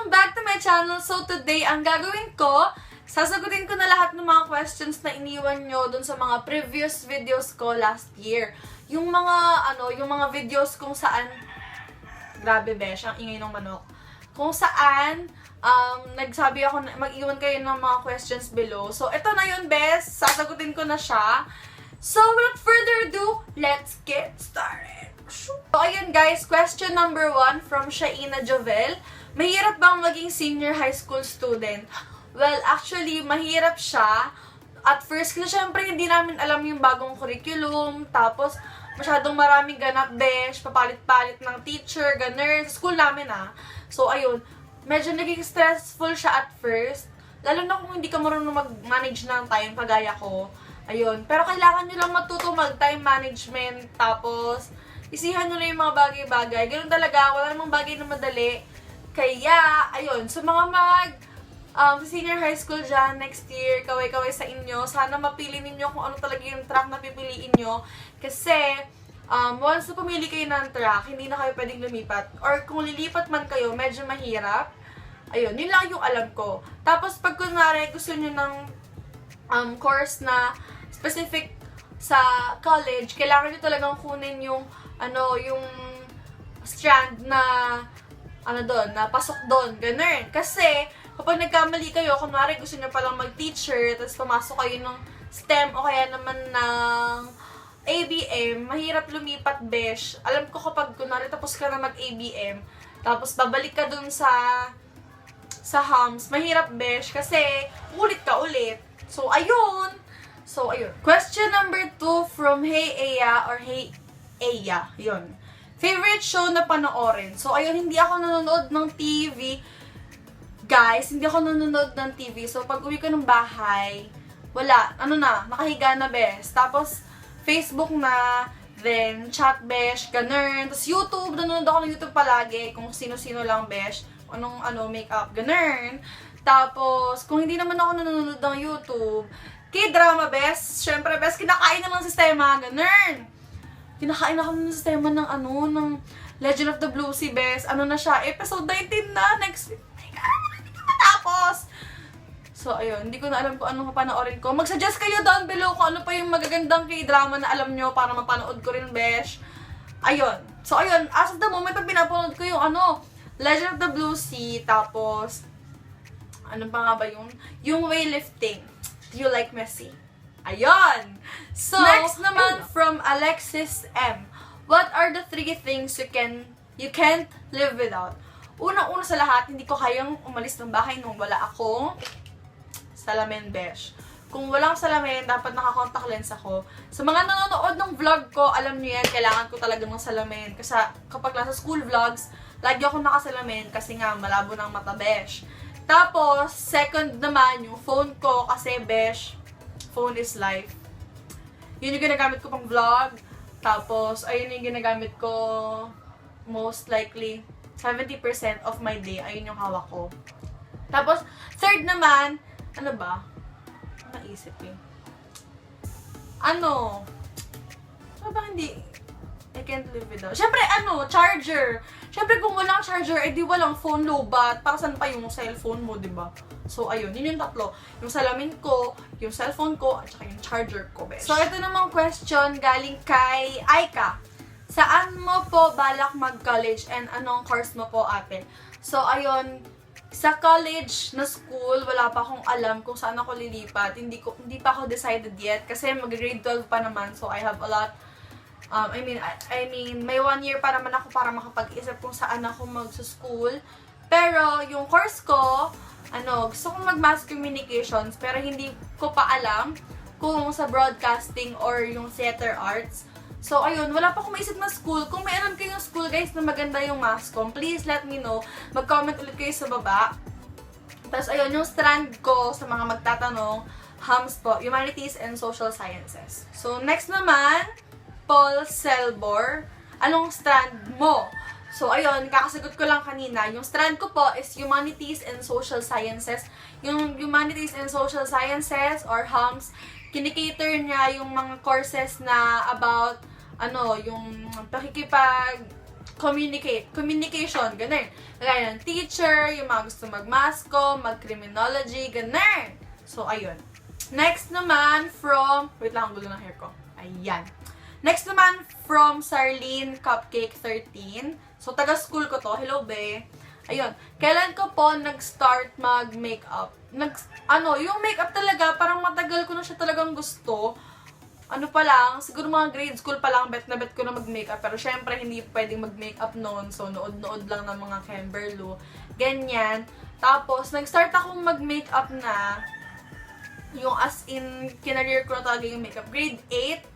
Welcome back to my channel. So today, ang gagawin ko, sasagutin ko na lahat ng mga questions na iniwan nyo dun sa mga previous videos ko last year. Yung mga, ano, yung mga videos kung saan, grabe besh, ang ingay ng manok. Kung saan, um, nagsabi ako, na mag-iwan kayo ng mga questions below. So, ito na yun, best. Sasagutin ko na siya. So, without further ado, let's get started. So, ayun guys, question number one from Shaina Jovel. Mahirap bang maging senior high school student? Well, actually, mahirap siya. At first, kasi syempre hindi namin alam yung bagong curriculum. Tapos, masyadong maraming ganap besh, papalit-palit ng teacher, ganun. Sa school namin ah. So, ayun. Medyo naging stressful siya at first. Lalo na kung hindi ka marunong mag-manage ng time, kagaya ko. Ayun. Pero kailangan nyo lang matuto mag-time management. Tapos, isihan nyo lang yung mga bagay-bagay. Ganun talaga. Wala namang bagay na madali. Kaya, ayun. Sa mga mag um, senior high school dyan next year, kaway-kaway sa inyo. Sana mapili ninyo kung ano talaga yung track na pipiliin nyo. Kasi, um, once na pumili kayo ng track, hindi na kayo pwedeng lumipat. Or kung lilipat man kayo, medyo mahirap. Ayun, yun lang yung alam ko. Tapos, pag kunwari gusto nyo ng um, course na specific sa college, kailangan nyo talagang kunin yung, ano, yung strand na, ano doon, na pasok doon, ganun. Kasi, kapag nagkamali kayo, kunwari gusto nyo palang mag-teacher, tapos pumasok kayo ng STEM o kaya naman ng ABM, mahirap lumipat, besh. Alam ko kapag kunwari tapos ka na mag-ABM, tapos babalik ka dun sa sa hams, mahirap, besh, kasi ulit ka ulit. So, ayun. So, ayun. Question number two from Hey Eya or Hey Eya. Yun. Favorite show na panoorin. So, ayun, hindi ako nanonood ng TV. Guys, hindi ako nanonood ng TV. So, pag uwi ko ng bahay, wala. Ano na, nakahiga na, bes. Tapos, Facebook na, then, chat, besh, ganun. Tapos, YouTube, nanonood ako ng YouTube palagi, kung sino-sino lang, besh. Anong, ano, makeup, ganun. Tapos, kung hindi naman ako nanonood ng YouTube, K-drama, best. Syempre, best, kinakain ng sistema, ganun. Kinakain ako ng sistema ng ano, ng Legend of the Blue Sea, best. Ano na siya, episode 19 na, next week. My God, hindi ka matapos. So, ayun, hindi ko na alam kung anong papanoorin ko. Mag-suggest kayo down below kung ano pa yung magagandang K-drama na alam nyo para mapanood ko rin, besh. Ayun. So, ayun, as of the moment, ang pinapanood ko yung ano, Legend of the Blue Sea, tapos, ano pa nga ba yung, yung weightlifting. Do you like Messi? Ayun! So, next naman from Alexis M. What are the three things you can you can't live without? Unang-una sa lahat, hindi ko kayang umalis ng bahay nung wala akong salamin besh. Kung walang salamin, dapat naka-contact lens ako. Sa mga nanonood ng vlog ko, alam niyo yan, kailangan ko talaga ng salamin. Kasi kapag nasa school vlogs, lagi ako nakasalamin kasi nga malabo ng mata besh. Tapos, second naman, yung phone ko kasi besh, phone is life. Yun yung ginagamit ko pang vlog. Tapos, ayun yung ginagamit ko most likely 70% of my day. Ayun yung hawak ko. Tapos, third naman, ano ba? Naisip eh. Ano? Ano ba hindi? I can't live without. Siyempre, ano, charger. Siyempre, kung walang charger, edi walang phone lobat. Para saan pa yung cellphone mo, di ba? So, ayun. Yun yung tatlo. Yung salamin ko, yung cellphone ko, at saka yung charger ko, besh. So, ito namang question galing kay Aika. Saan mo po balak mag-college and anong course mo po, ate? So, ayun, sa college na school, wala pa akong alam kung saan ako lilipat. Hindi ko hindi pa ako decided yet kasi mag-grade 12 pa naman. So I have a lot um I mean I, I mean may one year pa naman ako para makapag-isip kung saan ako mag-school. Pero yung course ko, ano, gusto kong mag-mass communications pero hindi ko pa alam kung sa broadcasting or yung theater arts. So, ayun, wala pa akong maisip na school. Kung may alam kayong school, guys, na maganda yung mascom, please let me know. Mag-comment ulit kayo sa baba. Tapos, ayun, yung strand ko sa mga magtatanong, HUMS po, Humanities and Social Sciences. So, next naman, Paul Selbor. Anong strand mo? So, ayun, kakasagot ko lang kanina. Yung strand ko po is Humanities and Social Sciences. Yung Humanities and Social Sciences or HUMS, kinikater niya yung mga courses na about ano, yung pakikipag communicate, communication, ganun. Kagaya ng teacher, yung mga gusto mag-masco, mag-criminology, ganun. So, ayun. Next naman from, wait lang, ang gulo ng hair ko. Ayan. Next naman from Sarlene Cupcake 13. So, taga-school ko to. Hello, be. Ayun. Kailan ko po nag-start mag-makeup? Nag, ano, yung makeup talaga, parang matagal ko na siya talagang gusto. Ano pa lang, siguro mga grade school pa lang, bet na bet ko na mag-makeup. Pero syempre, hindi pwedeng mag-makeup noon. So, nood-nood lang ng mga Kimberlu. Ganyan. Tapos, nag-start akong mag-makeup na yung as in, kinareer ko na talaga yung makeup. Grade 8,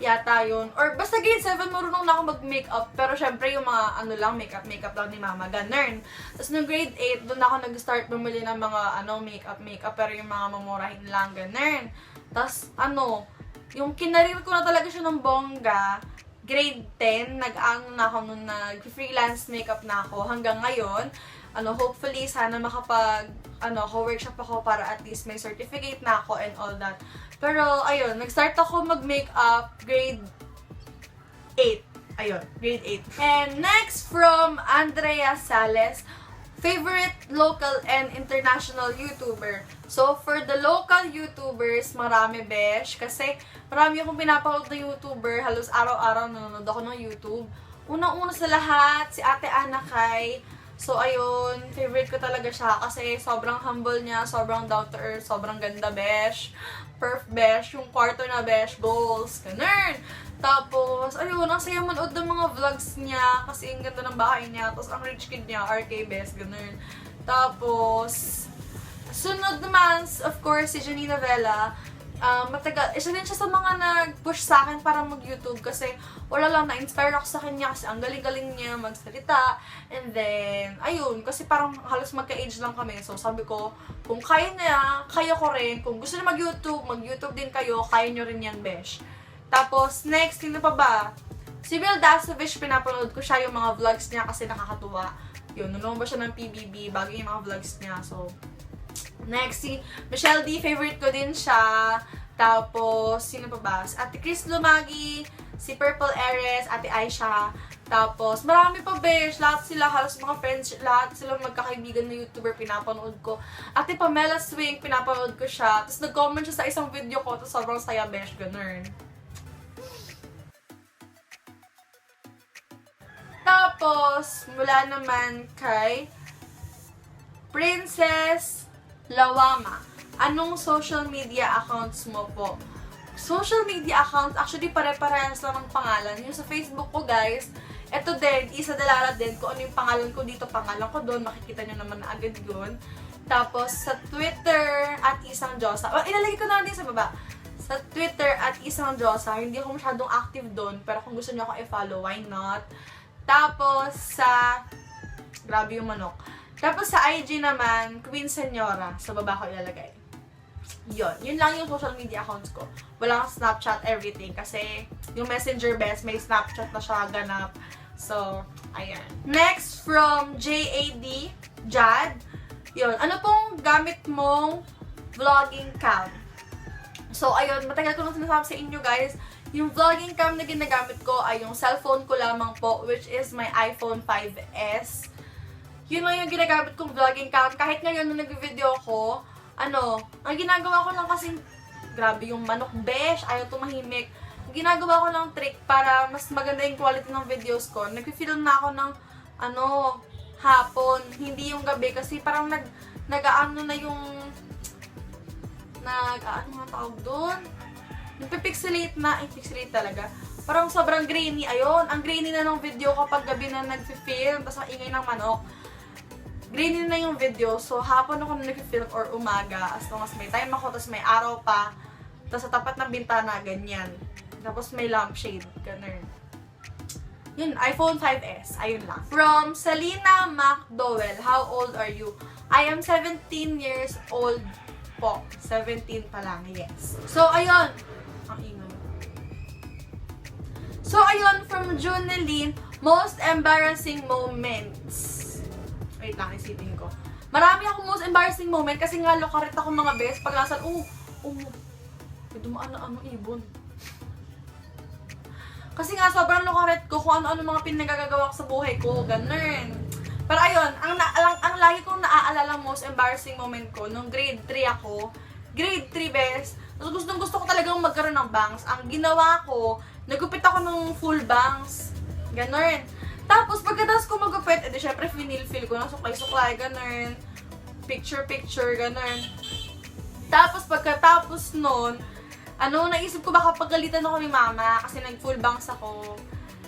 yata yun. Or basta grade 7, marunong na ako mag-makeup. Pero syempre, yung mga ano lang, makeup, makeup lang ni mama, ganun. Tapos nung grade 8, doon ako nag-start bumili ng mga ano, makeup, makeup. Pero yung mga mamurahin lang, ganun. Tapos ano, yung kinareer ko na talaga siya ng bongga, grade 10, nag-ang na ako nung nag-freelance makeup na ako hanggang ngayon. Ano, hopefully, sana makapag, ano, workshop ako para at least may certificate na ako and all that. Pero, ayun, nag-start ako mag-makeup grade 8. Ayun, grade 8. And next from Andrea Sales, favorite local and international YouTuber. So, for the local YouTubers, marami besh. Kasi, marami akong pinapanood na YouTuber. Halos araw-araw nanonood ako ng YouTube. Unang-una sa lahat, si Ate Ana Kai. So, ayun, favorite ko talaga siya kasi sobrang humble niya, sobrang down to earth, sobrang ganda besh. Perf besh, yung kwarto na besh, goals, ganun. Tapos, ayun, ang saya manood ng mga vlogs niya kasi ang ganda ng bahay niya. Tapos, ang rich kid niya, RK Best, ganun. Tapos, sunod naman, of course, si Janina Vela. Um, matagal, isa din siya sa mga nag-push sa akin para mag-YouTube kasi wala lang, na-inspire ako sa kanya kasi ang galing-galing niya magsalita. And then, ayun, kasi parang halos magka-age lang kami. So, sabi ko, kung kaya niya, kaya ko rin. Kung gusto niya mag-YouTube, mag-YouTube din kayo, kaya niyo rin yan, besh. Tapos, next, sino pa ba? Si Bill Dasovich, pinapanood ko siya yung mga vlogs niya kasi nakakatuwa. Yun, nung ba siya ng PBB, bago yung mga vlogs niya. So, next, si Michelle D, favorite ko din siya. Tapos, sino pa ba? Ate Chris Lumagi, si Purple Ares, Ate Aisha. Tapos, marami pa, besh. Lahat sila, halos mga friends, lahat sila magkakaibigan na YouTuber, pinapanood ko. Ate Pamela Swing, pinapanood ko siya. Tapos, nag-comment siya sa isang video ko, tapos sobrang saya, besh, ganun. Tapos, mula naman kay Princess Lawama. Anong social media accounts mo po? Social media accounts, actually pare-parehas lang ng pangalan. Yung sa Facebook ko, guys, eto din, isa dalala din kung ano yung pangalan ko dito, pangalan ko doon, makikita nyo naman na agad yun. Tapos, sa Twitter, at isang Diyosa. Oh, ilalagay ko na din sa baba. Sa Twitter, at isang Diyosa, hindi ako masyadong active doon, pero kung gusto nyo ako i-follow, why not? Tapos, sa... Grabe yung manok. Tapos, sa IG naman, Queen Senora. Sa baba ko ilalagay. Yun. Yun lang yung social media accounts ko. Wala kang Snapchat, everything. Kasi, yung Messenger best, may Snapchat na siya ganap. So, ayan. Next, from JAD, Jad. Yun. Ano pong gamit mong vlogging cam? So, ayun, matagal ko nang sinasabi sa inyo, guys. Yung vlogging cam na ginagamit ko ay yung cellphone ko lamang po, which is my iPhone 5S. Yun lang yung ginagamit kong vlogging cam. Kahit ngayon, nung nag-video ko, ano, ang ginagawa ko lang kasi, grabe yung manok besh, ayaw tumahimik. Ginagawa ko lang trick para mas maganda yung quality ng videos ko. Nag-film na ako ng, ano, hapon, hindi yung gabi kasi parang nag, nag-ano na yung, nag, ano nga tawag doon? Nagpipixelate na, eh, pixelate talaga. Parang sobrang grainy. Ayun, ang grainy na ng video kapag gabi na nag-film, tapos ang ingay ng manok. Grainy na yung video, so hapon ako na nag-film or umaga, as long as may time ako, tapos may araw pa, tapos sa tapat ng bintana, ganyan. Tapos may lampshade, ganun. Yun, iPhone 5S. Ayun lang. From Salina McDowell, how old are you? I am 17 years old po. 17 pa lang, yes. So, ayun. Ang ingay. So, ayun, from Juneline, most embarrassing moments. Wait lang, isipin ko. Marami akong most embarrassing moment kasi nga lokarit ako mga best. Pag nasan, oh, oh, may dumaan na ano, ibon. Kasi nga, sobrang lukaret ko kung ano-ano mga pinagagagawa ko sa buhay ko. Ganun. Pero ayun, ang, na, ang, ang lagi kong naaalala most embarrassing moment ko, nung grade 3 ako, grade 3 best, tapos gustong gusto ko talagang magkaroon ng bangs. Ang ginawa ko, nagupit ako ng full bangs. Ganun. Tapos pagkatapos ko magupit, edi syempre finil-fill ko ng suklay-suklay, ganun. Picture-picture, ganun. Tapos pagkatapos nun, ano, naisip ko baka pagalitan ako ni mama kasi nag-full bangs ako.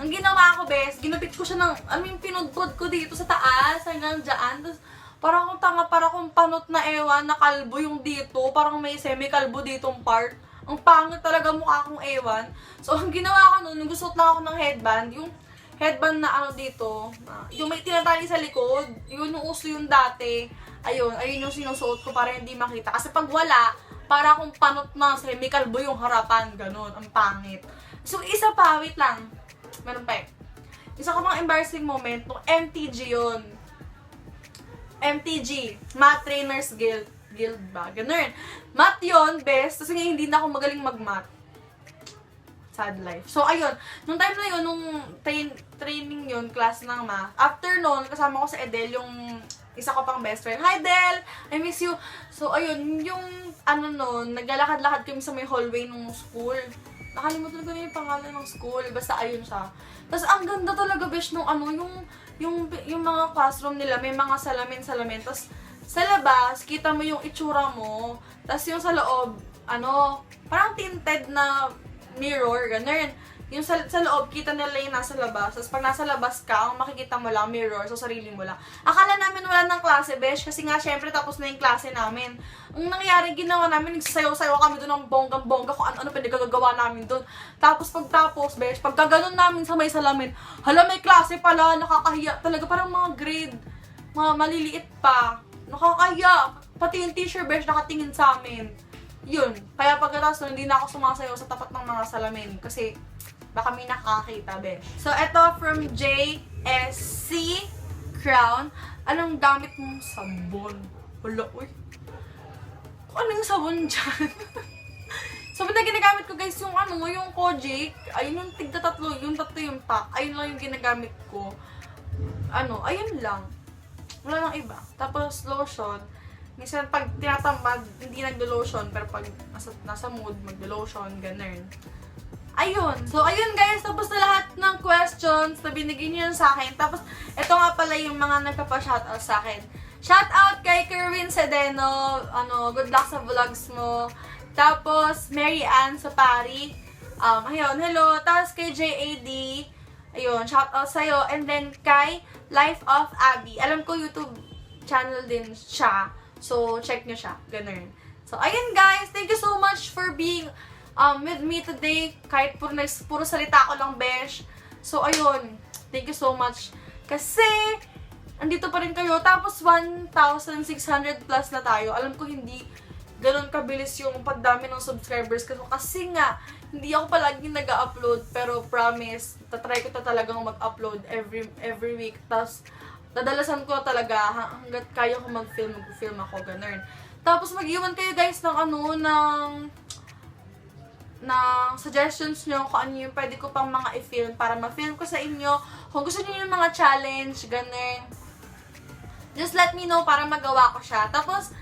Ang ginawa ko, bes, ginupit ko siya ng, ano yung pinudpod ko dito sa taas, hanggang dyan. Tapos, parang akong tanga, parang akong panot na ewan, na kalbo yung dito. Parang may semi-kalbo ditong part. Ang pangit talaga mukha akong ewan. So, ang ginawa ko nun, nagusot lang ako ng headband. Yung headband na ano dito, ah, yung may tinatali sa likod, yun yung uso yung dati. Ayun, ayun yung sinusuot ko para hindi makita. Kasi pag wala, para akong panot na semi-kalbo yung harapan, ganun, ang pangit. So, isa pa, wait lang. Meron pa eh. Isa ko mga embarrassing moment, nung MTG yun. MTG, Math Trainers Guild. Guild ba? Ganun. Math yun, best. Kasi nga hindi na ako magaling mag-math. Sad life. So, ayun. Nung time na yun, nung train, training yun, class ng math, after nun, kasama ko sa Edel, yung isa ko pang best friend. Hi, Del! I miss you. So, ayun, yung, ano nun, naglalakad-lakad kami sa may hallway ng school. Nakalimutan ko na yung pangalan ng school. Basta ayun siya. Tapos, ang ganda talaga, besh, nung ano, yung, yung, yung mga classroom nila, may mga salamin-salamin. Tapos, sa labas, kita mo yung itsura mo. Tapos, yung sa loob, ano, parang tinted na mirror, ganun. Yung sa, sa loob, kita nila yung nasa labas. Tapos pag nasa labas ka, ang makikita mo lang, mirror, so sarili mo lang. Akala namin wala ng klase, besh, kasi nga syempre tapos na yung klase namin. Ang nangyari, ginawa namin, nagsasayaw-sayaw kami doon ng bonggang-bongga kung ano-ano pinagagagawa namin doon. Tapos pagtapos, besh, pagka ganun namin sa may salamin, hala may klase pala, nakakahiya. Talaga parang mga grade, mga maliliit pa. Nakakahiya. Pati yung teacher, besh, nakatingin sa amin. Yun. Kaya pagkatapos nun, hindi na ako sumasayaw sa tapat ng mga salamin. Kasi, baka may nakakita, be. So, eto from JSC Crown. Anong gamit mong sabon? Wala, uy. Kung anong sabon dyan? sabon na ginagamit ko, guys, yung ano, yung Kojic. Ayun yung tigda tatlo, yung tatlo yung pack. Ayun lang yung ginagamit ko. Ano, ayun lang. Wala nang iba. Tapos, lotion. Minsan, pag tinatamad, hindi nagdo-lotion. Pero pag nasa, nasa mood, magdo-lotion, ganun. Ayun. So, ayun guys. Tapos na lahat ng questions na binigyan niyo sa akin. Tapos, ito nga pala yung mga nagpapa-shoutout sa akin. Shoutout kay Kerwin Sedeno. Ano, good luck sa vlogs mo. Tapos, Mary Ann Sapari. Um, ayun, hello. Tapos kay JAD. Ayun, shoutout sa'yo. And then, kay Life of Abby. Alam ko, YouTube channel din siya. So, check nyo siya. Ganun. So, ayun guys. Thank you so much for being um, with me today. Kahit puro, puro salita ko lang, besh. So, ayun. Thank you so much. Kasi, andito pa rin kayo. Tapos, 1,600 plus na tayo. Alam ko, hindi ganun kabilis yung pagdami ng subscribers ko. Kasi nga, hindi ako palaging nag upload pero promise, tatry ko ta talagang mag-upload every every week. Tapos, dadalasan ko talaga ha- hanggat kaya ko mag-film, mag-film ako, ganun. Tapos, mag-iwan kayo guys ng ano, ng ng suggestions nyo kung ano yung pwede ko pang mga i-film para ma-film ko sa inyo. Kung gusto niyo yung mga challenge, ganun. Just let me know para magawa ko siya. Tapos,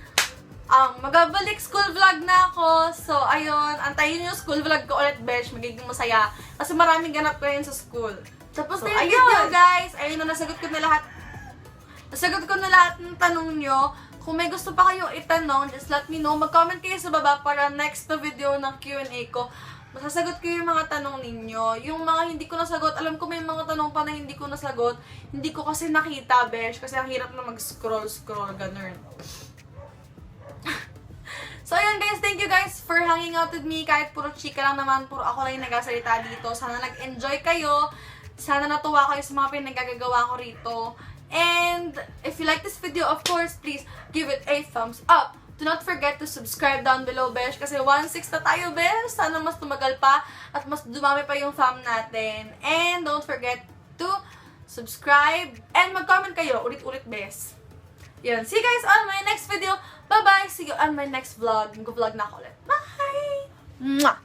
um, magabalik school vlog na ako. So, ayun, antayin yung school vlog ko ulit, besh. Magiging masaya. Kasi maraming ganap ko yun sa school. Tapos So, na yung video, guys. Ayun na, nasagot ko na lahat. Nasagot ko na lahat ng tanong nyo. Kung may gusto pa kayong itanong, just let me know. Mag-comment kayo sa baba para next na video ng Q&A ko. Masasagot ko yung mga tanong ninyo. Yung mga hindi ko nasagot, alam ko may mga tanong pa na hindi ko nasagot. Hindi ko kasi nakita, besh. Kasi ang hirap na mag-scroll-scroll, ganun. So, ayun guys, thank you guys for hanging out with me. Kahit puro chika lang naman, puro ako lang yung nagasalita dito. Sana nag-enjoy kayo. Sana natuwa kayo sa mga pinagagagawa ko rito. And if you like this video, of course, please give it a thumbs up. Do not forget to subscribe down below, Besh. Kasi 1.6 na tayo, Besh. Sana mas tumagal pa at mas dumami pa yung fam natin. And don't forget to subscribe and mag-comment kayo. Ulit-ulit, Besh. Yan. See you guys on my next video. Bye-bye. See you on my next vlog. Mag-vlog na ako ulit. Bye! Mwah!